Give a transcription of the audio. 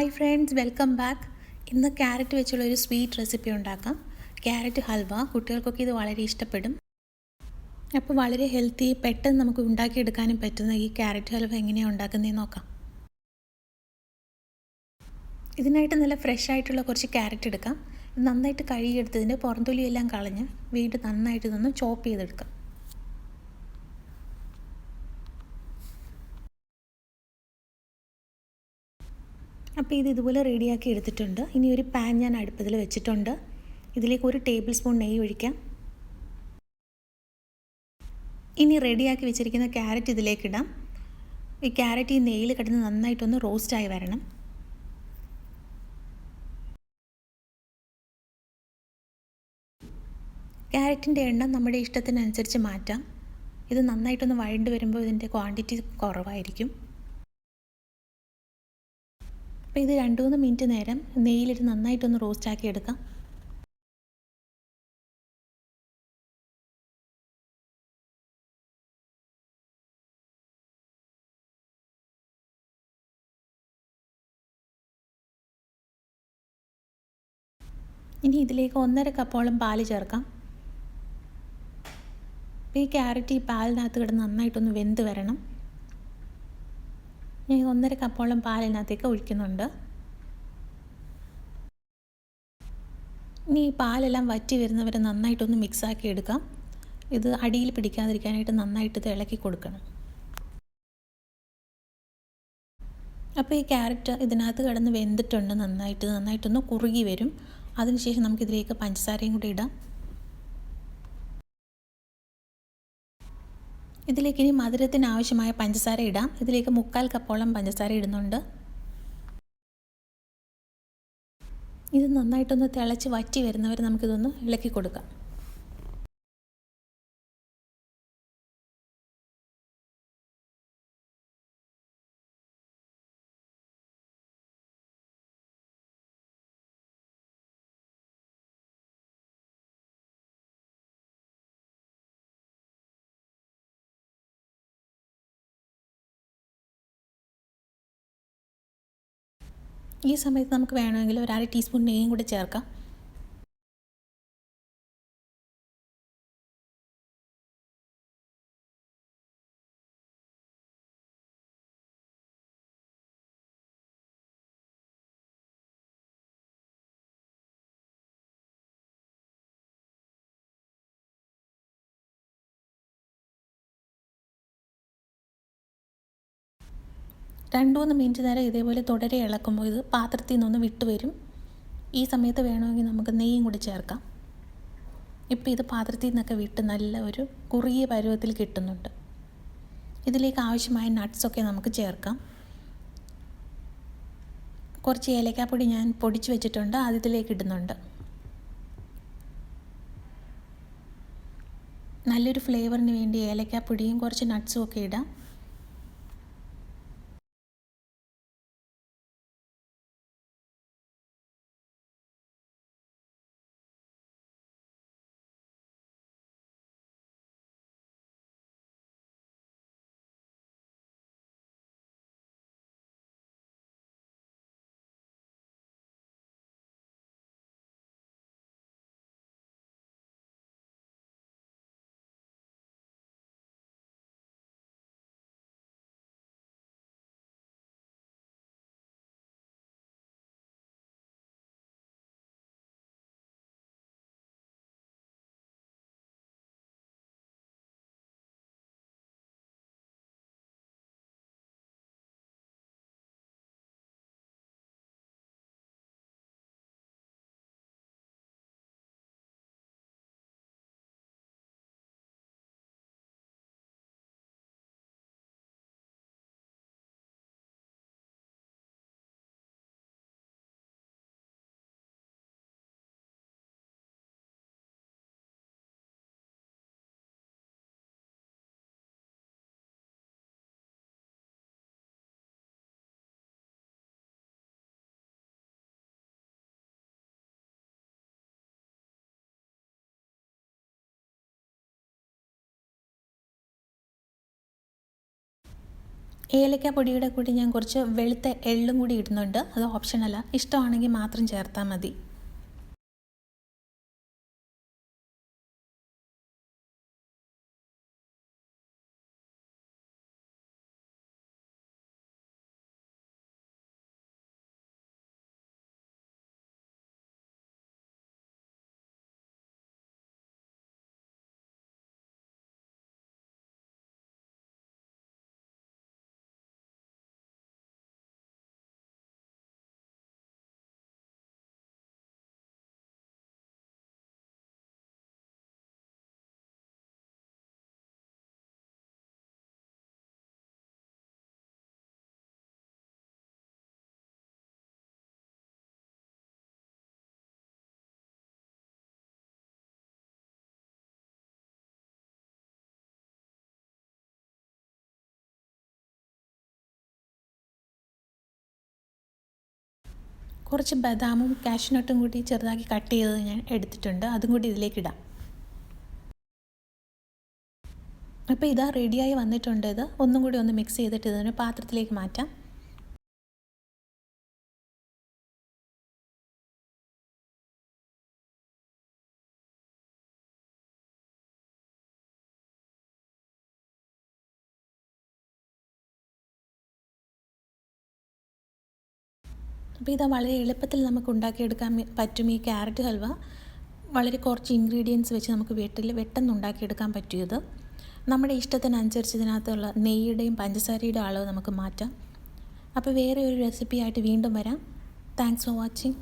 Hi friends welcome back ഇന്ന് carrot വെച്ചുള്ള ഒരു സ്വീറ്റ് റെസിപ്പി ഉണ്ടാക്കാം. ക്യാരറ്റ് ഹൽവ കുട്ടികൾക്കൊക്കെ ഇത് വളരെ ഇഷ്ടപ്പെടും. അപ്പോൾ വളരെ ഹെൽത്തി പെട്ടെന്ന് നമുക്ക് ഉണ്ടാക്കിയെടുക്കാനും പറ്റുന്ന ഈ ക്യാരറ്റ് ഹൽവ എങ്ങനെയാണ് ഉണ്ടാക്കുന്നതെന്ന് നോക്കാം. ഇതിനായിട്ട് നല്ല ഫ്രഷ് ആയിട്ടുള്ള കുറച്ച് ക്യാരറ്റ് എടുക്കാം. നന്നായിട്ട് കഴുകിയെടുത്തതിന്റെ പുറംതൊലിയെല്ലാം കളഞ്ഞ് വീണ്ടും നന്നായിട്ട് ഇതൊന്ന് ചോപ്പ് ചെയ്തെടുക്കാം. അപ്പോൾ ഇത് ഇതുപോലെ റെഡിയാക്കി എടുത്തിട്ടുണ്ട്. ഇനി ഒരു പാൻ ഞാൻ അടുപ്പത്തിൽ വെച്ചിട്ടുണ്ട്. ഇതിലേക്ക് ഒരു ടേബിൾ സ്പൂൺ നെയ്യ് ഒഴിക്കാം. ഇനി റെഡിയാക്കി വെച്ചിരിക്കുന്ന ക്യാരറ്റ് ഇതിലേക്കിടാം ഈ ക്യാരറ്റ് ഈ നെയ്യിൽ കിടന്ന് നന്നായിട്ടൊന്ന് റോസ്റ്റായി വരണം. ക്യാരറ്റിന്റെ എണ്ണം നമ്മുടെ ഇഷ്ടത്തിനനുസരിച്ച് മാറ്റാം. ഇത് നന്നായിട്ടൊന്ന് വഴണ്ട് വരുമ്പോൾ ഇതിന്റെ ക്വാണ്ടിറ്റി കുറവായിരിക്കും. അപ്പോൾ ഇത് രണ്ട് മൂന്ന് മിനിറ്റ് നേരം നെയ്യിലിട്ട് നന്നായിട്ടൊന്ന് റോസ്റ്റാക്കി എടുക്കാം. ഇനി ഇതിലേക്ക് ഒന്നര കപ്പോളം പാൽ ചേർക്കാം. ഈ ക്യാരറ്റ് ഈ പാലിനകത്ത് കിടന്ന് നന്നായിട്ടൊന്ന് വെന്ത് വരണം. ഞാൻ ഒന്നര കപ്പോളം പാലിനകത്തേക്ക് ഒഴിക്കുന്നുണ്ട്. ഇനി ഈ പാലെല്ലാം വറ്റി വരുന്നവരെ നന്നായിട്ടൊന്ന് മിക്സാക്കി എടുക്കാം. ഇത് അടിയിൽ പിടിക്കാതിരിക്കാനായിട്ട് നന്നായിട്ട് ഇളക്കി കൊടുക്കണം. അപ്പോൾ ഈ ക്യാരറ്റ് ഇതിനകത്ത് കിടന്ന് വെന്തിട്ടുണ്ട് നന്നായിട്ട് നന്നായിട്ടൊന്ന് കുറുകി വരും. അതിനുശേഷം നമുക്കിതിലേക്ക് പഞ്ചസാരയും കൂടി ഇടാം. ഇതിലേക്ക് ഇനി മധുരത്തിന് ആവശ്യമായ പഞ്ചസാര ഇടാം. ഇതിലേക്ക് മുക്കാൽ കപ്പോളം പഞ്ചസാര ഇടുന്നുണ്ട്. ഇത് നന്നായിട്ടൊന്ന് തിളച്ച് വറ്റി വരുന്നവർ നമുക്കിതൊന്ന് ഇളക്കി കൊടുക്കാം. ഈ സമയത്ത് നമുക്ക് വേണമെങ്കിൽ ഒരു അര ടീസ്പൂൺ നെയ്യും കൂടി ചേർക്കാം. രണ്ട് മൂന്ന് മിനിറ്റ് നേരം ഇതേപോലെ തുടരെ ഇളക്കുമ്പോൾ ഇത് പാത്രത്തിൽ നിന്നൊന്ന് വിട്ട് വരും. ഈ സമയത്ത് വേണമെങ്കിൽ നമുക്ക് നെയ്യും കൂടി ചേർക്കാം. ഇപ്പോൾ ഇത് പാത്രത്തിൽ നിന്നൊക്കെ വിട്ട് നല്ല ഒരു കുറിയ പരുവത്തിൽ കിട്ടുന്നുണ്ട്. ഇതിലേക്ക് ആവശ്യമായ നട്ട്സൊക്കെ നമുക്ക് ചേർക്കാം. കുറച്ച് ഏലക്കാപ്പൊടി ഞാൻ പൊടിച്ച് വെച്ചിട്ടുണ്ട്. അത് ഇതിലേക്ക് ഇടുന്നുണ്ട്. നല്ലൊരു ഫ്ലേവറിന് വേണ്ടി ഏലക്കാപ്പൊടിയും കുറച്ച് നട്ട്സും ഒക്കെ ഇടാം. ഏലക്ക പൊടിയുടെ കൂടി ഞാൻ കുറച്ച് വെളുത്ത എള്ളും കൂടി ഇടുന്നുണ്ട്. അത് ഓപ്ഷനല്ല ഇഷ്ടമാണെങ്കിൽ മാത്രം ചേർത്താൽ മതി. കുറച്ച് ബദാമും കാഷ്നട്ടും കൂടി ചെറുതാക്കി കട്ട് ചെയ്തത് ഞാൻ എടുത്തിട്ടുണ്ട്. അതും കൂടി ഇതിലേക്ക് ഇടാം. അപ്പോൾ ഇതാ റെഡിയായി വന്നിട്ടുണ്ട് ഇത്. ഒന്നും കൂടി ഒന്ന് മിക്സ് ചെയ്തിട്ട് ഇതിന് പാത്രത്തിലേക്ക് മാറ്റാം. അപ്പോൾ ഇത് വളരെ എളുപ്പത്തിൽ നമുക്ക് ഉണ്ടാക്കിയെടുക്കാൻ പറ്റും ഈ ക്യാരറ്റ് ഹൽവ. വളരെ കുറച്ച് ഇൻഗ്രീഡിയൻസ് വെച്ച് നമുക്ക് വീട്ടിൽ വെട്ടെന്ന് ഉണ്ടാക്കിയെടുക്കാൻ പറ്റിയത് നമ്മുടെ ഇഷ്ടത്തിനനുസരിച്ച് ഇതിനകത്തുള്ള നെയ്യുടെയും പഞ്ചസാരയുടെ അളവ് നമുക്ക് മാറ്റാം. അപ്പോൾ വേറെ ഒരു റെസിപ്പി ആയിട്ട് വീണ്ടും വരാം. Thanks for watching